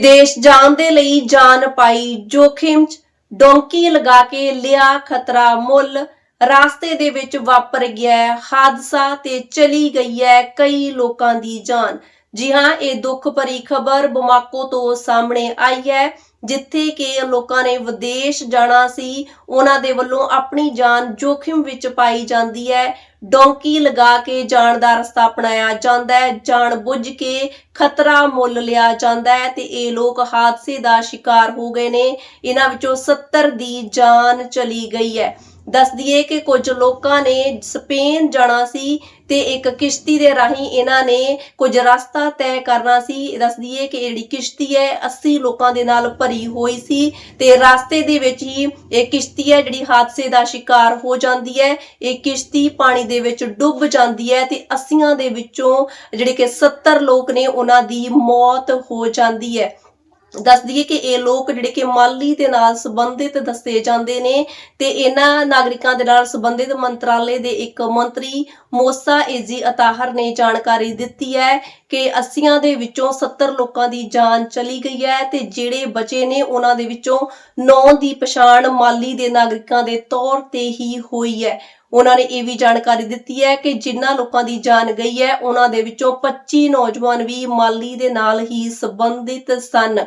ਦੇਸ਼ ਜਾਣ ਦੇ ਲਈ ਜਾਨ ਪਾਈ, ਜੋਖਿਮ 'ਚ ਡੋਂਕੀ ਲਗਾ ਕੇ ਲਿਆ ਖਤਰਾ ਮੁੱਲ, ਰਾਸਤੇ ਦੇ ਵਿੱਚ ਵਾਪਰ ਗਿਆ ਹਾਦਸਾ ਤੇ ਚਲੀ ਗਈ ਹੈ ਕਈ ਲੋਕਾਂ ਦੀ ਜਾਨ। ਜੀ ਹਾਂ, ਇਹ ਦੁੱਖ ਭਰੀ ਖਬਰ ਬਮਾਕੋ ਤੋਂ ਸਾਹਮਣੇ ਆਈ ਹੈ, ਜਿੱਥੇ ਕਿ ਲੋਕਾਂ ਨੇ ਵਿਦੇਸ਼ ਜਾਣਾ ਸੀ। ਉਹਨਾਂ ਦੇ ਵੱਲੋਂ ਆਪਣੀ ਜਾਨ ਜੋਖਿਮ ਵਿੱਚ ਪਾਈ ਜਾਂਦੀ ਹੈ। ਡੋਂਕੀ ਲਗਾ ਕੇ ਜਾਣ ਦਾ ਰਸਤਾ ਅਪਣਾਇਆ ਜਾਂਦਾ ਹੈ। ਜਾਣ ਬੁੱਝ ਕੇ ਖਤਰਾ ਮੁੱਲ ਲਿਆ ਜਾਂਦਾ ਹੈ ਤੇ ਇਹ ਲੋਕ ਹਾਦਸੇ ਦਾ ਸ਼ਿਕਾਰ ਹੋ ਗਏ ਨੇ। ਇਹਨਾਂ ਵਿੱਚੋਂ 70 ਦੀ ਜਾਨ ਚਲੀ ਗਈ ਹੈ। ਦੱਸ ਦਈਏ ਕਿ ਕੁਝ ਲੋਕਾਂ ਨੇ ਸਪੇਨ ਜਾਣਾ ਸੀ ਤੇ ਇੱਕ ਕਿਸ਼ਤੀ ਦੇ ਰਾਹੀਂ ਇਹਨਾਂ ਨੇ ਕੁਝ ਰਸਤਾ ਤੈਅ ਕਰਨਾ ਸੀ। ਦੱਸ ਦਈਏ ਕਿ ਇਹ ਜਿਹੜੀ ਕਿਸ਼ਤੀ ਹੈ 80 ਲੋਕਾਂ ਦੇ ਨਾਲ ਭਰੀ ਹੋਈ ਸੀ ਤੇ ਰਸਤੇ ਦੇ ਵਿੱਚ ਹੀ ਇਹ ਕਿਸ਼ਤੀ ਹੈ ਜਿਹੜੀ ਹਾਦਸੇ ਦਾ ਸ਼ਿਕਾਰ ਹੋ ਜਾਂਦੀ ਹੈ। ਇਹ ਕਿਸ਼ਤੀ ਪਾਣੀ ਦੇ ਵਿੱਚ ਡੁੱਬ ਜਾਂਦੀ ਹੈ ਤੇ 80 ਦੇ ਵਿੱਚੋਂ ਜਿਹੜੇ ਕਿ 70 ਲੋਕ ਨੇ, ਉਹਨਾਂ ਦੀ ਮੌਤ ਹੋ ਜਾਂਦੀ ਹੈ। ਦੱਸ ਦਈਏ ਕਿ ਇਹ ਲੋਕ ਜਿਹੜੇ ਕਿ ਮਾਲੀ ਦੇ ਨਾਲ ਸੰਬੰਧਿਤ ਦੱਸੇ ਜਾਂਦੇ ਨੇ ਤੇ ਇਹਨਾਂ ਨਾਗਰਿਕਾਂ ਦੇ ਨਾਲ ਸੰਬੰਧਿਤ ਮੰਤਰਾਲੇ ਦੇ ਇੱਕ ਮੰਤਰੀ ਮੋਸਾ ਏਜੀ ਅਤਾਹਰ ਨੇ ਜਾਣਕਾਰੀ ਦਿੱਤੀ ਹੈ ਕਿ 80 ਦੇ ਵਿੱਚੋਂ 70 ਲੋਕਾਂ ਦੀ ਜਾਨ ਚਲੀ ਗਈ ਹੈ ਤੇ ਜਿਹੜੇ ਬਚੇ ਨੇ ਉਹਨਾਂ ਦੇ ਵਿੱਚੋਂ 9 ਦੀ ਪਛਾਣ ਮਾਲੀ ਦੇ ਨਾਗਰਿਕਾਂ ਦੇ ਤੌਰ ਤੇ ਹੀ ਹੋਈ ਹੈ। ਉਹਨਾਂ ਨੇ ਇਹ ਵੀ ਜਾਣਕਾਰੀ ਦਿੱਤੀ ਹੈ ਕਿ ਜਿਨ੍ਹਾਂ ਲੋਕਾਂ ਦੀ ਜਾਨ ਗਈ ਹੈ, ਉਹਨਾਂ ਦੇ ਵਿੱਚੋਂ 25 ਨੌਜਵਾਨ ਵੀ ਮਾਲੀ ਦੇ ਨਾਲ ਹੀ ਸੰਬੰਧਿਤ ਸਨ।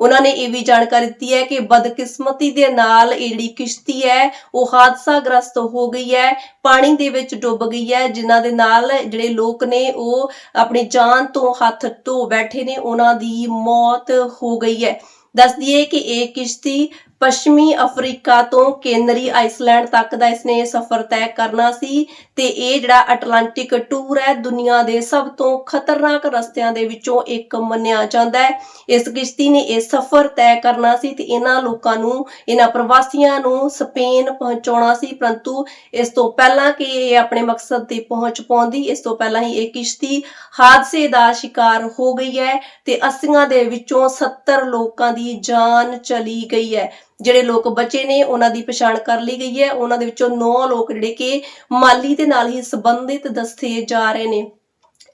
ਉਹਨਾਂ ਨੇ ਇਹ ਵੀ ਜਾਣਕਾਰੀ ਦਿੱਤੀ ਹੈ ਕਿ ਬਦਕਿਸਮਤੀ ਦੇ ਨਾਲ ਇਹ ਜਿਹੜੀ ਕਿਸ਼ਤੀ ਹੈ, ਉਹ ਹਾਦਸਾਗ੍ਰਸਤ ਹੋ ਗਈ ਹੈ, ਪਾਣੀ ਦੇ ਵਿੱਚ ਡੁੱਬ ਗਈ ਹੈ, ਜਿਨ੍ਹਾਂ ਦੇ ਨਾਲ ਜਿਹੜੇ ਲੋਕ ਨੇ, ਉਹ ਆਪਣੀ ਜਾਨ ਤੋਂ ਹੱਥ ਧੋ ਬੈਠੇ ਨੇ, ਉਹਨਾਂ ਦੀ ਮੌਤ ਹੋ ਗਈ ਹੈ। ਦੱਸ ਦਈਏ ਕਿ ਇਹ ਕਿਸ਼ਤੀ ਪੱਛਮੀ ਅਫਰੀਕਾ ਤੋਂ ਕੇਂਦਰੀ ਆਈਸਲੈਂਡ ਤੱਕ ਦਾ ਇਸਨੇ ਸਫ਼ਰ ਤੈਅ ਕਰਨਾ ਸੀ ਤੇ ਇਹ ਜਿਹੜਾ ਅਟਲਾਂਟਿਕ ਟੂਰ ਹੈ, ਦੁਨੀਆ ਦੇ ਸਭ ਤੋਂ ਖਤਰਨਾਕ ਰਸਤਿਆਂ ਦੇ ਵਿੱਚੋਂ ਇੱਕ ਮੰਨਿਆ ਜਾਂਦਾ ਹੈ। ਇਸ ਕਿਸ਼ਤੀ ਨੇ ਇਹ ਸਫ਼ਰ ਤੈਅ ਕਰਨਾ ਸੀ ਤੇ ਇਹਨਾਂ ਲੋਕਾਂ ਨੂੰ, ਇਹਨਾਂ ਪ੍ਰਵਾਸੀਆਂ ਨੂੰ ਸਪੇਨ ਪਹੁੰਚਾਉਣਾ ਸੀ। ਪਰੰਤੂ ਇਸ ਤੋਂ ਪਹਿਲਾਂ ਕਿ ਇਹ ਆਪਣੇ ਮਕਸਦ ਤੇ ਪਹੁੰਚ ਪਾਉਂਦੀ, ਇਸ ਤੋਂ ਪਹਿਲਾਂ ਹੀ ਇਹ ਕਿਸ਼ਤੀ ਹਾਦਸੇ ਦਾ ਸ਼ਿਕਾਰ ਹੋ ਗਈ ਹੈ ਤੇ 80 ਦੇ ਵਿੱਚੋਂ 70 ਲੋਕਾਂ ਦੀ ਜਾਨ ਚਲੀ ਗਈ ਹੈ। ਜਿਹੜੇ ਲੋਕ ਬਚੇ ਨੇ, ਉਹਨਾਂ ਦੀ ਪਛਾਣ ਕਰ ਲਈ ਗਈ ਹੈ। ਉਹਨਾਂ ਦੇ ਵਿੱਚੋਂ 9 ਲੋਕ ਜਿਹੜੇ ਕਿ ਮਾਲੀ ਦੇ ਨਾਲ ਹੀ ਸੰਬੰਧਿਤ ਦੱਸੇ ਜਾ ਰਹੇ ਨੇ।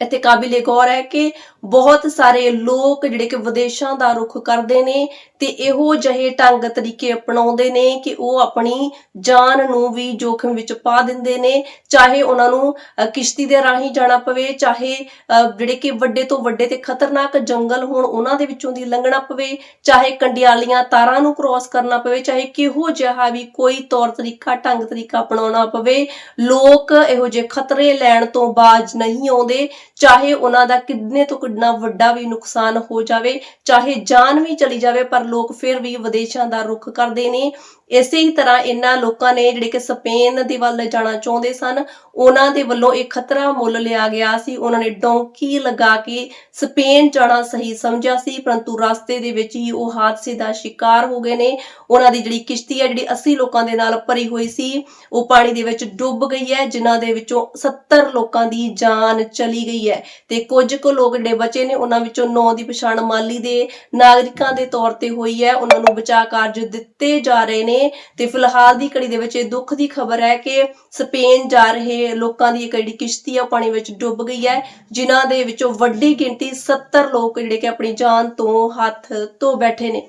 ਇੱਥੇ ਕਾਬਿਲੇ ਗੌਰ ਹੈ ਕਿ ਬਹੁਤ ਸਾਰੇ ਲੋਕ ਜਿਹੜੇ ਕਿ ਵਿਦੇਸ਼ਾਂ ਦਾ ਰੁਖ ਕਰਦੇ ਨੇ ਤੇ ਇਹੋ ਜਿਹੇ ਢੰਗ ਤਰੀਕੇ ਅਪਣਾਉਂਦੇ ਨੇ ਕਿ ਉਹ ਆਪਣੀ ਜਾਨ ਨੂੰ ਵੀ ਜੋਖਮ ਵਿੱਚ ਪਾ ਦਿੰਦੇ ਨੇ, ਚਾਹੇ ਉਹਨਾਂ ਨੂੰ ਕਿਸ਼ਤੀ ਦੇ ਰਾਹੀਂ ਜਾਣਾ ਪਵੇ, ਚਾਹੇ ਜਿਹੜੇ ਕਿ ਵੱਡੇ ਤੋਂ ਵੱਡੇ ਤੇ ਖਤਰਨਾਕ ਜੰਗਲ ਹੋਣ ਉਹਨਾਂ ਦੇ ਵਿੱਚੋਂ ਦੀ ਲੰਘਣਾ ਪਵੇ, ਚਾਹੇ ਕੰਡਿਆਲੀਆਂ ਤਾਰਾਂ ਨੂੰ ਕ੍ਰਾਸ ਕਰਨਾ ਪਵੇ, ਚਾਹੇ ਕਿਹੋ ਜਿਹਾ ਵੀ ਕੋਈ ਤੌਰ ਤਰੀਕਾ, ਢੰਗ ਤਰੀਕਾ ਅਪਣਾਉਣਾ ਪਵੇ, ਲੋਕ ਇਹੋ ਜਿਹੇ ਖਤਰੇ ਲੈਣ ਤੋਂ ਬਾਜ ਨਹੀਂ ਆਉਂਦੇ, ਚਾਹੇ ਉਹਨਾਂ ਦਾ ਕਿੰਨੇ ਤੋਂ ਕਿੰਨਾ ਵੱਡਾ ਵੀ ਨੁਕਸਾਨ ਹੋ ਜਾਵੇ, ਚਾਹੇ ਜਾਨ ਵੀ ਚਲੀ ਜਾਵੇ, ਪਰ ਲੋਕ ਫਿਰ ਵੀ ਵਿਦੇਸ਼ਾਂ ਦਾ ਰੁਖ ਕਰਦੇ ਨੇ। ਇਸੇ ਹੀ ਤਰ੍ਹਾਂ ਇਹਨਾਂ ਲੋਕਾਂ ਨੇ ਜਿਹੜੇ ਕਿ ਸਪੇਨ ਦੇ ਵੱਲ ਜਾਣਾ ਚਾਹੁੰਦੇ ਸਨ, ਉਹਨਾਂ ਦੇ ਵੱਲੋਂ ਇਹ ਖਤਰਾ ਮੁੱਲ ਲਿਆ ਗਿਆ ਸੀ। ਉਹਨਾਂ ਨੇ ਡੋਂਕੀ ਲਗਾ ਕੇ ਸਪੇਨ ਜਾਣਾ ਸਹੀ ਸਮਝਿਆ ਸੀ, ਪਰੰਤੂ ਰਸਤੇ ਦੇ ਵਿੱਚ ਹੀ ਉਹ ਹਾਦਸੇ ਦਾ ਸ਼ਿਕਾਰ ਹੋ ਗਏ ਨੇ। ਉਹਨਾਂ ਦੀ ਜਿਹੜੀ ਕਿਸ਼ਤੀ ਹੈ, ਜਿਹੜੀ 80 ਲੋਕਾਂ ਦੇ ਨਾਲ ਭਰੀ ਹੋਈ ਸੀ, ਉਹ ਪਾਣੀ ਦੇ ਵਿੱਚ ਡੁੱਬ ਗਈ ਹੈ, ਜਿਨ੍ਹਾਂ ਦੇ ਵਿੱਚੋਂ 70 ਲੋਕਾਂ ਦੀ ਜਾਨ ਚਲੀ ਗਈ ਹੈ ਤੇ ਕੁਝ ਕੁ ਲੋਕ ਜਿਹੜੇ ਬਚੇ ਨੇ, ਉਹਨਾਂ ਵਿੱਚੋਂ 9 ਦੀ ਪਛਾਣ ਮਾਲੀ ਦੇ ਨਾਗਰਿਕਾਂ ਦੇ ਤੌਰ ਤੇ ਹੋਈ ਹੈ। ਉਹਨਾਂ ਨੂੰ ਬਚਾਅ ਕਾਰਜ ਦਿੱਤੇ ਜਾ ਰਹੇ ਨੇ ਤੇ ਫਿਲਹਾਲ ਦੀ ਘੜੀ ਦੇ ਵਿੱਚ ਇਹ ਦੁੱਖ ਦੀ ਖਬਰ ਹੈ ਕਿ ਸਪੇਨ ਜਾ ਰਹੇ ਲੋਕਾਂ ਦੀ ਇੱਕ ਜਿਹੜੀ ਕਿਸ਼ਤੀ ਆ, ਉਹ ਪਾਣੀ ਵਿੱਚ ਡੁੱਬ ਗਈ ਹੈ, ਜਿਨ੍ਹਾਂ ਦੇ ਵਿੱਚੋਂ ਵੱਡੀ ਗਿਣਤੀ 70 ਲੋਕ ਜਿਹੜੇ ਕਿ ਆਪਣੀ ਜਾਨ ਤੋਂ ਹੱਥ ਧੋ ਬੈਠੇ ਨੇ।